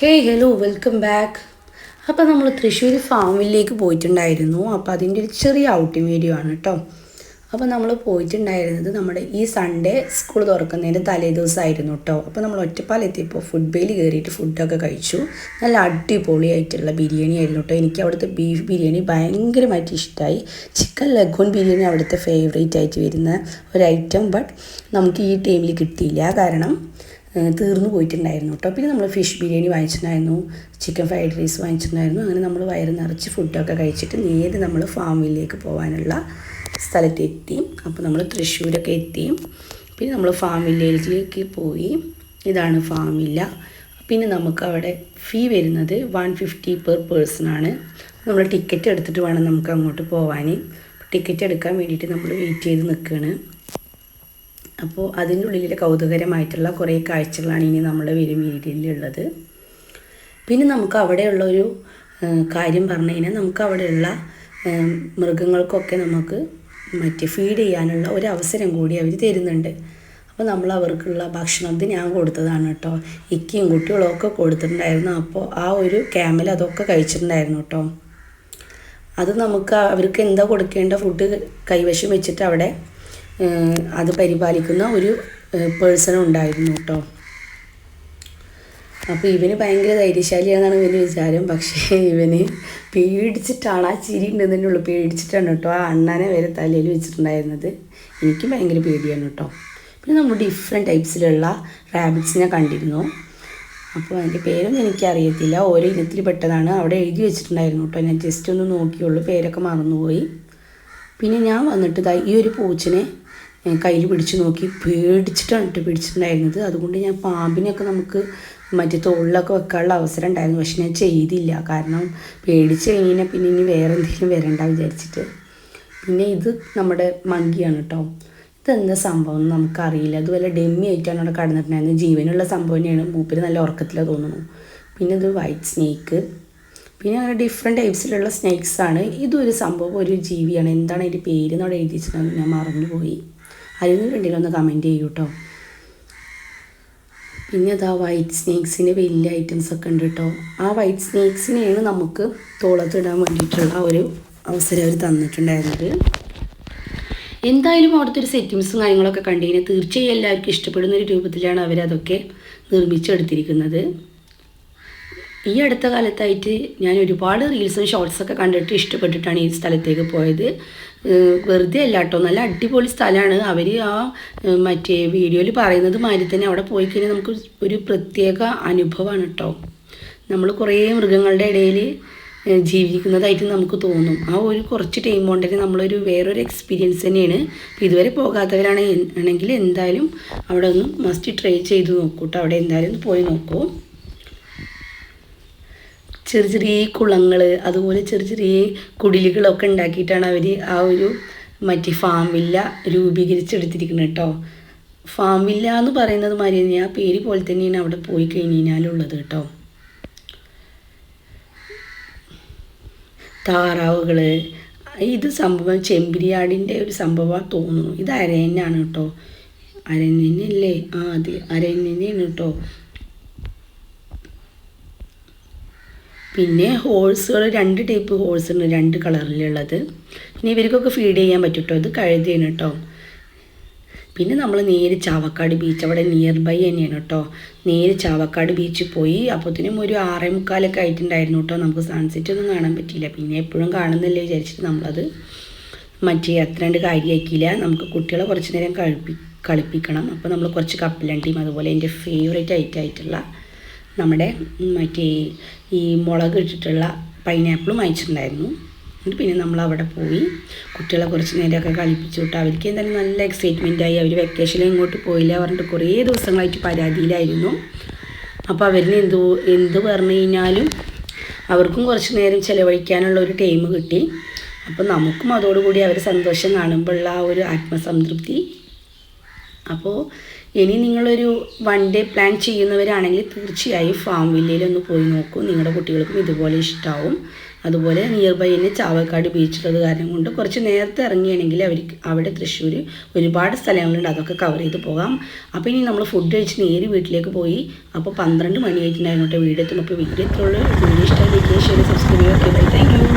Hey hello welcome back അപ്പോൾ നമ്മൾ തൃശ്ശൂർ ഫാമിലേക്ക് പോയിട്ടുണ്ടായിരുന്നു. അപ്പോൾ അതിന്റെ ഒരു ചെറിയ ഔട്ടിംഗ് വീഡിയോ ആണ് കേട്ടോ അപ്പോൾ നമ്മൾ പോയിട്ടുണ്ടായിരുന്നത് നമ്മുടെ ഈ സൺഡേ സ്കൂൾ തുറക്കുന്നതിന്റെ തലേ ദിവസമായിരുന്നു കേട്ടോ അപ്പോൾ നമ്മൾ ഒറ്റപ്പാലെത്തിയപ്പോൾ ഫുഡ് ബെയിൽ കയറിയിട്ട് ഫുഡൊക്കെ കഴിച്ചു. നല്ല അടിപൊളിയായിട്ടുള്ള ബിരിയാണി ആയിരുന്നു കേട്ടോ എനിക്ക് അവിടുത്തെ ബീഫ് ബിരിയാണി ഭയങ്കരമായിട്ട് ഇഷ്ടമായി ചിക്കൻ ലഗോൺ ബിരിയാണി അവിടുത്തെ ഫേവറേറ്റ് ആയിട്ട് വരുന്ന ഒരു ഐറ്റം ബട്ട് നമുക്ക് ഈ ടൈമിൽ കിട്ടിയില്ല. കാരണം തീർന്നു പോയിട്ടുണ്ടായിരുന്നു കേട്ടോ. പിന്നെ നമ്മൾ ഫിഷ് ബിരിയാണി വാങ്ങിച്ചിട്ടുണ്ടായിരുന്നു ചിക്കൻ ഫ്രൈഡ് റൈസ് വാങ്ങിച്ചിട്ടുണ്ടായിരുന്നു. അങ്ങനെ നമ്മൾ വയറ് നിറച്ച് ഫുഡൊക്കെ കഴിച്ചിട്ട് നേരെ നമ്മൾ ഫാമിലേക്ക് പോകാനുള്ള സ്ഥലത്തെത്തി അപ്പോൾ നമ്മൾ തൃശ്ശൂരൊക്കെ എത്തി. പിന്നെ നമ്മൾ ഫാമിലേക്ക് പോയി. ഇതാണ് ഫാമില്ല പിന്നെ നമുക്ക് അവിടെ ഫീ വരുന്നത് വൺ ഫിഫ്റ്റി പെർ പേഴ്സൺ ആണ്. നമ്മൾ ടിക്കറ്റ് എടുത്തിട്ട് വേണം നമുക്ക് അങ്ങോട്ട് പോകാൻ ടിക്കറ്റ് എടുക്കാൻ വേണ്ടിയിട്ട് നമ്മൾ വെയിറ്റ് ചെയ്ത് നിൽക്കുകയാണ് അപ്പോൾ അതിന്റെ ഉള്ളിലെ കൗതുകരമായിട്ടുള്ള കുറേ കാഴ്ചകളാണ് ഇനി നമ്മുടെ വരും പിന്നെ നമുക്ക് അവിടെയുള്ള ഒരു കാര്യം പറഞ്ഞു കഴിഞ്ഞാൽ നമുക്ക് അവിടെയുള്ള മൃഗങ്ങൾക്കൊക്കെ നമുക്ക് മറ്റേ ഫീഡ് ചെയ്യാനുള്ള ഒരു അവസരം കൂടി അവർ തരുന്നുണ്ട്. അപ്പോൾ നമ്മൾ അവർക്കുള്ള ഭക്ഷണം ഇത് ഞാൻ കൊടുത്തതാണ് കേട്ടോ. ഇക്കയും കുട്ടികളും ഒക്കെ കൊടുത്തിട്ടുണ്ടായിരുന്നു. അപ്പോൾ ആ ഒരു ക്യാമിൽ അതൊക്കെ കഴിച്ചിട്ടുണ്ടായിരുന്നു കേട്ടോ. അത് നമുക്ക് അവർക്ക് എന്താ കൊടുക്കേണ്ട ഫുഡ് കൈവശം വെച്ചിട്ട് അവിടെ അത് പരിപാലിക്കുന്ന ഒരു പേഴ്സൺ ഉണ്ടായിരുന്നു കേട്ടോ അപ്പോൾ ഇവന് ഭയങ്കര ധൈര്യശാലിയാണെന്നാണ് ഇവന്റെ വിചാരം. പക്ഷേ ഇവന് പേടിച്ചിട്ടാണ് ആ ചിരി ഉള്ളു. പേടിച്ചിട്ടാണ് കേട്ടോ ആ അണ്ണാനെ വരെ തലയിൽ വെച്ചിട്ടുണ്ടായിരുന്നത്. എനിക്ക് ഭയങ്കര പേടിയാണ് കേട്ടോ പിന്നെ നമ്മൾ ഡിഫറെന്റ് ടൈപ്സിലുള്ള റാബിറ്റ്സിനെ കണ്ടിരുന്നു. അപ്പോൾ അതിന്റെ പേരൊന്നും എനിക്കറിയത്തില്ല. ഓരോ ഇനത്തിൽ പെട്ടതാണ്. അവിടെ എഴുതി വെച്ചിട്ടുണ്ടായിരുന്നു കേട്ടോ ഞാൻ ജസ്റ്റ് ഒന്ന് നോക്കിയുള്ളൂ. പേരൊക്കെ മറന്നുപോയി. പിന്നെ ഞാൻ വന്നിട്ട് ഈ ഒരു പൂച്ചനെ കയ്യിൽ പിടിച്ച് നോക്കി. പേടിച്ചിട്ടാണ് കേട്ടോ പിടിച്ചിട്ടുണ്ടായിരുന്നത്. അതുകൊണ്ട് ഞാൻ പാമ്പിനെയൊക്കെ നമുക്ക് മറ്റേ തോളിലൊക്കെ വെക്കാനുള്ള അവസരം ഉണ്ടായിരുന്നു. പക്ഷെ ഞാൻ ചെയ്തില്ല. കാരണം പേടിച്ച് കഴിഞ്ഞാൽ പിന്നെ ഇനി വേറെ എന്തെങ്കിലും വരണ്ട വിചാരിച്ചിട്ട്. പിന്നെ ഇത് നമ്മുടെ മങ്കിയാണ് കേട്ടോ ഇതെന്താ സംഭവം എന്ന് നമുക്കറിയില്ല. അതുപോലെ ഡെമ്മി ആയിട്ടാണ് അവിടെ കടന്നിട്ടുണ്ടായിരുന്നത്. ജീവനുള്ള സംഭവം തന്നെയാണ്. മൂപ്പര് നല്ല ഉറക്കത്തിലാണ് തോന്നുന്നു. പിന്നെ ഇത് വൈറ്റ് സ്നേക്ക് പിന്നെ അങ്ങനെ ഡിഫറെന്റ് ടൈപ്സിലുള്ള സ്നേക്സാണ് ഇതൊരു സംഭവം ഒരു ജീവിയാണ്. എന്താണ് അതിന്റെ പേര് എന്നവിടെ എഴുതി വെച്ചിട്ടുണ്ടെങ്കിൽ ഞാൻ മറന്നുപോയി. കണ്ടില്ല ഒന്ന് കമന്റ് ചെയ്യൂ കേട്ടോ പിന്നെ അതാ വൈറ്റ് സ്നേക്സിന് വലിയ ഐറ്റംസ് ഒക്കെ ഉണ്ട് കേട്ടോ ആ വൈറ്റ് സ്നേക്സിനെയാണ് നമുക്ക് തോളത്തിടാൻ വേണ്ടിയിട്ടുള്ള ഒരു അവസരം അവർ തന്നിട്ടുണ്ടായിരുന്നത്. എന്തായാലും അവിടുത്തെ ഒരു സെറ്റിങ്സും കാര്യങ്ങളൊക്കെ കണ്ടു കഴിഞ്ഞാൽ തീർച്ചയായും എല്ലാവർക്കും ഇഷ്ടപ്പെടുന്ന ഒരു രൂപത്തിലാണ് അവരതൊക്കെ നിർമ്മിച്ചെടുത്തിരിക്കുന്നത്. ഈ അടുത്ത കാലത്തായിട്ട് ഞാൻ ഒരുപാട് റീൽസും ഷോർട്സൊക്കെ കണ്ടിട്ട് ഇഷ്ടപ്പെട്ടിട്ടാണ് ഈ സ്ഥലത്തേക്ക് പോയത്. വെറുതെ അല്ല കേട്ടോ നല്ല അടിപൊളി സ്ഥലമാണ്. അവർ ആ മറ്റേ വീഡിയോയിൽ പറയുന്നത് മാതിരി തന്നെ അവിടെ പോയി കഴിഞ്ഞാൽ നമുക്ക് ഒരു പ്രത്യേക അനുഭവമാണ് കേട്ടോ നമ്മൾ കുറേ മൃഗങ്ങളുടെ ഇടയിൽ ജീവിക്കുന്നതായിട്ട് നമുക്ക് തോന്നും. ആ ഒരു കുറച്ച് ടൈം കൊണ്ട് നമ്മളൊരു വേറൊരു എക്സ്പീരിയൻസ് തന്നെയാണ്. ഇതുവരെ പോകാത്തവരാണ് ആണെങ്കിൽ എന്തായാലും അവിടെ ഒന്ന് മസ്റ്റ് ട്രൈ ചെയ്ത് നോക്കൂ കേട്ടോ അവിടെ എന്തായാലും പോയി നോക്കൂ. ചെറിയ ചെറിയ കുളങ്ങൾ അതുപോലെ ചെറിയ ചെറിയ കുടിലുകളൊക്കെ ഉണ്ടാക്കിയിട്ടാണ് അവർ ആ ഒരു മറ്റേ ഫാം വില്ല രൂപീകരിച്ചെടുത്തിരിക്കുന്നത് കേട്ടോ. ഫാം വില്ല എന്ന് പറയുന്നത് മാതിരി തന്നെ ആ പേര് പോലെ തന്നെയാണ് അവിടെ പോയി കഴിഞ്ഞ് കഴിഞ്ഞാലുള്ളത് കേട്ടോ. താറാവുകൾ ഇത് സംഭവം ചെമ്പിരിയാടിന്റെ ഒരു സംഭവമാണ് തോന്നുന്നു. ഇത് അരയന്നാണ് കേട്ടോ. അരയന്നല്ലേ ആ അതെ അരയനാണ് കേട്ടോ. പിന്നെ ഹോൾസുകൾ രണ്ട് ടൈപ്പ് ഹോൾസ് ഉണ്ട് രണ്ട് കളറിലുള്ളത്. ഇനി ഇവർക്കൊക്കെ ഫീഡ് ചെയ്യാൻ പറ്റും കേട്ടോ ഇത് കഴുതിയാണ് കേട്ടോ പിന്നെ നമ്മൾ നേരെ ചാവക്കാട് ബീച്ച് അവിടെ നിയർ ബൈ തന്നെയാണ് കേട്ടോ നേരെ ചാവക്കാട് ബീച്ചിൽ പോയി അപ്പോഴത്തേനും ഒരു ആറേ മുക്കാലൊക്കെ ആയിട്ടുണ്ടായിരുന്നു കേട്ടോ നമുക്ക് സൺസെറ്റ് ഒന്നും കാണാൻ പറ്റിയില്ല. പിന്നെ എപ്പോഴും കാണുന്നില്ലേ വിചാരിച്ചിട്ട് നമ്മളത് മറ്റേ അത്ര കണ്ട് കാര്യമാക്കിയില്ല നമുക്ക് കുട്ടികളെ കുറച്ച് നേരം കളിപ്പി കളിപ്പിക്കണം. അപ്പോൾ നമ്മൾ കുറച്ച് കപ്പലണ്ടിയും അതുപോലെ എന്റെ ഫേവറേറ്റ് ഐറ്റം ആയിട്ടുള്ള നമ്മുടെ മറ്റേ ഈ മുളക് ഇട്ടിട്ടുള്ള പൈനാപ്പിളും വാങ്ങിച്ചിട്ടുണ്ടായിരുന്നു എന്നിട്ട് പിന്നെ നമ്മൾ അവിടെ പോയി കുട്ടികളെ കുറച്ച് നേരമൊക്കെ കളിപ്പിച്ചു വിട്ടു അവർക്ക് എന്തായാലും നല്ല എക്സൈറ്റ്മെന്റ് ആയി. അവർ വെക്കേഷനിൽ ഇങ്ങോട്ട് പോയില്ല പറഞ്ഞിട്ട് കുറേ ദിവസങ്ങളായിട്ട് പരാതിയിലായിരുന്നു. അപ്പോൾ അവരിന് എന്തോ എന്ത് പറഞ്ഞു കഴിഞ്ഞാലും അവർക്കും കുറച്ച് നേരം ചിലവഴിക്കാനുള്ള ഒരു ടൈം കിട്ടി. അപ്പോൾ നമുക്കും അതോടുകൂടി അവർ സന്തോഷം കാണുമ്പോഴുള്ള ആ ഒരു ആത്മസംതൃപ്തി. അപ്പോൾ ഇനി നിങ്ങളൊരു വൺ ഡേ പ്ലാൻ ചെയ്യുന്നവരാണെങ്കിൽ തീർച്ചയായും ഫാം വില്ലയിലൊന്ന് പോയി നോക്കൂ. നിങ്ങളുടെ കുട്ടികൾക്കും ഇതുപോലെ ഇഷ്ടമാവും അതുപോലെ നിയർ ബൈ തന്നെ ചാവക്കാട് ബീച്ചുള്ളത് കാരണം കൊണ്ട് കുറച്ച് നേരത്തെ ഇറങ്ങിയാണെങ്കിൽ അവർക്ക് അവിടെ തൃശ്ശൂർ ഒരുപാട് സ്ഥലങ്ങളുണ്ട്. അതൊക്കെ കവർ ചെയ്ത് പോകാം. അപ്പോൾ ഇനി നമ്മൾ ഫുഡ് കഴിച്ച് നേരെ വീട്ടിലേക്ക് പോയി. അപ്പോൾ പന്ത്രണ്ട് മണി ആയിട്ടുണ്ടായിരുന്നു കേട്ടോ വീഡിയോ എത്തുമ്പോൾ അപ്പോൾ വീഡിയോ എത്തുള്ളൂ വീഡിയോ ഇഷ്ടമായി താങ്ക് സബ്സ്ക്രൈബ്